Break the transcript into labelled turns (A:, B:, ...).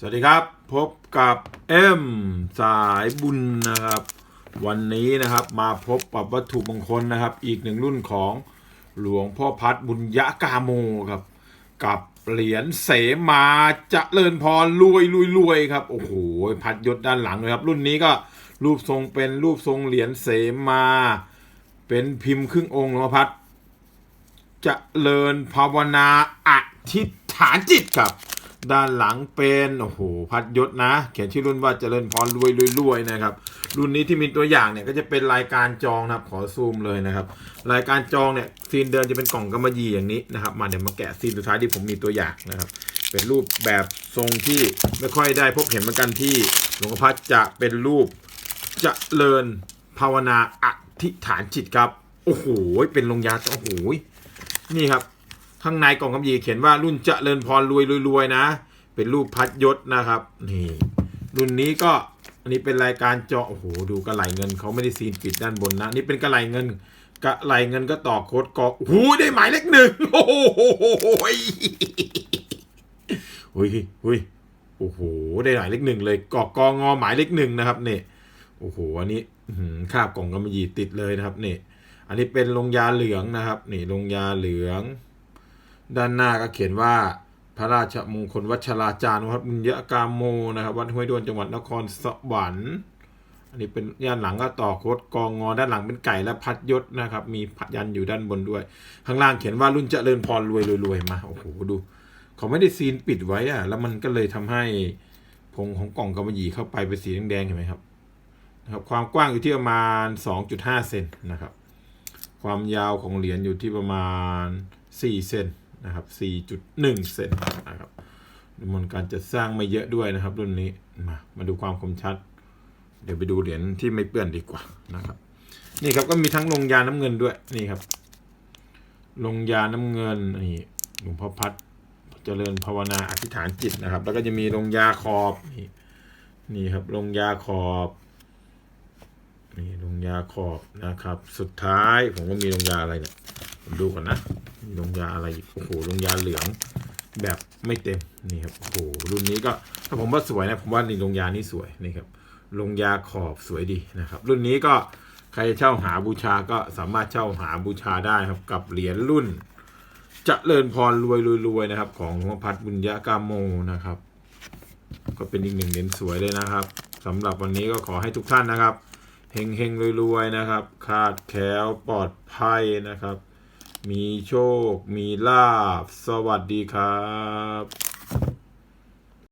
A: สวัสดีครับ พบกับเอ็มสายบุญนะครับ วันนี้นะครับมาพบกับวัตถุมงคลนะครับ อีกหนึ่งรุ่นของหลวงพ่อพัดบุญยะกาโมครับ กับเหรียญเสมาจะเลิญพรรวยรวยรวยครับ โอ้โหพัดยศด้านหลังเลยครับ รุ่นนี้ก็รูปทรงเป็นรูปทรงเหรียญเสมา เป็นพิมพ์ครึ่งองค์หลวงพ่อพัดเจริญภาวนาอธิษฐานจิตครับ ด้านหลังเป็นโอ้โหพัดยศนะ เขียนชื่อรุ่นว่าเจริญพรรวยรวยรวยนะครับ รุ่นนี้ที่มีตัวอย่างเนี่ยก็จะเป็นรายการจองนะครับขอซูมเลยนะครับ รายการจองเนี่ยซีนเดินจะเป็นกล่องกำมะหยี่อย่างนี้นะครับ มาเดี๋ยวมาแกะซีนสุดท้ายที่ผมมีตัวอย่างนะครับ เป็นรูปแบบทรงที่ไม่ค่อยได้พบเห็นเหมือนกันที่หลวงพ่อพัดจะเป็นรูปเจริญภาวนาอธิษฐานจิตครับ โอ้โหเป็นลงยาโอ้โหนี่ครับ ข้างในกล่องกำยีเขียนว่ารุ่นเจริญพรรวยรวยๆนะ เป็นรูปพัดยศนะครับนี่รุ่นนี้ก็อันนี้เป็นรายการเจาะโอ้โหดูกระไหลเงินเขาไม่ได้ซีนปิดด้านบนนะนี่เป็นกระไหลเงินกระไหลเงินก็ต่อโค้ดกอโอ้โหได้หมายเลขหนึ่งโอ้โหหุยหุยโอ้โหได้หมายเลขหนึ่งเลยกอกกองอหมายเลขหนึ่งนะครับนี่โอ้โหอันนี้คาบกล่องกำมะหยี่ติดเลยนะครับนี่อันนี้เป็นลงยาเหลืองนะครับนี่ลงยาเหลือง ด้านหน้าก็เขียนว่าพระราชมงคลวัชราจารย์วัดบุญยกามโมนะครับวัดห้วยด้วนจังหวัดนครสวรรค์อันนี้เป็นย่านหลังก็ต่อโคดกองงอด้านหลังเป็นไก่และพัดยศนะครับ มีพัดยันอยู่ด้านบนด้วย ข้างล่างเขียนว่ารุ่นเจริญพรรวยรวยมาโอ้โหดูเขาไม่ได้ซีนปิดไว้อะแล้วมันก็เลยทำให้พงของกล่องกำมะหยี่เข้าไปเป็นสีแดงๆเห็นไหมครับนะครับ ความกว้างอยู่ที่ประมาณ 2.5 เซนนะครับ ความยาวของเหรียญอยู่ที่ประมาณ 4 เซน นะครับ 4.1 เซนนะครับมันการจะสร้างไม่เยอะด้วยนะครับ รุ่นนี้มามาดูความคมชัด เดี๋ยวไปดูเหรียญที่ไม่เปื้อนดีกว่านะครับ นี่ครับก็มีทั้งลงยาน้ำเงินด้วยนี่ครับ ลงยาน้ำเงินนี่หลวงพ่อพัดเจริญภาวนาอธิษฐานจิตนะครับ แล้วก็จะมีลงยาขอบนี่นี่ครับลงยาขอบนี่ลงยาขอบนะครับ สุดท้ายผมก็มีลงยาอะไรเนี่ยผมดูก่อนนะ ลงยาอะไรอีกโอ้โหลงยาเหลืองแบบไม่เต็มนี่ครับโอ้โหรุ่นนี้ก็ถ้าผมว่าสวยนะผมว่านี่ลงยานี่สวยนี่ครับลงยาขอบสวยดีนะครับ รุ่นนี้ก็ใครจะเช่าหาบูชาก็สามารถเช่าหาบูชาได้ครับกับเหรียญรุ่นจเจริญพรรวยรวยนะครับ ของหลวงพัดบุญญากามโมนะครับ ก็เป็นอีกหนึ่งเหรียญสวยเลยนะครับสำหรับวันนี้ก็ขอให้ทุกท่านนะครับเฮงเฮงรวยๆนะครับ คาดแคล้วปลอดภัยนะครับ มีโชค มีลาบ สวัสดีครับ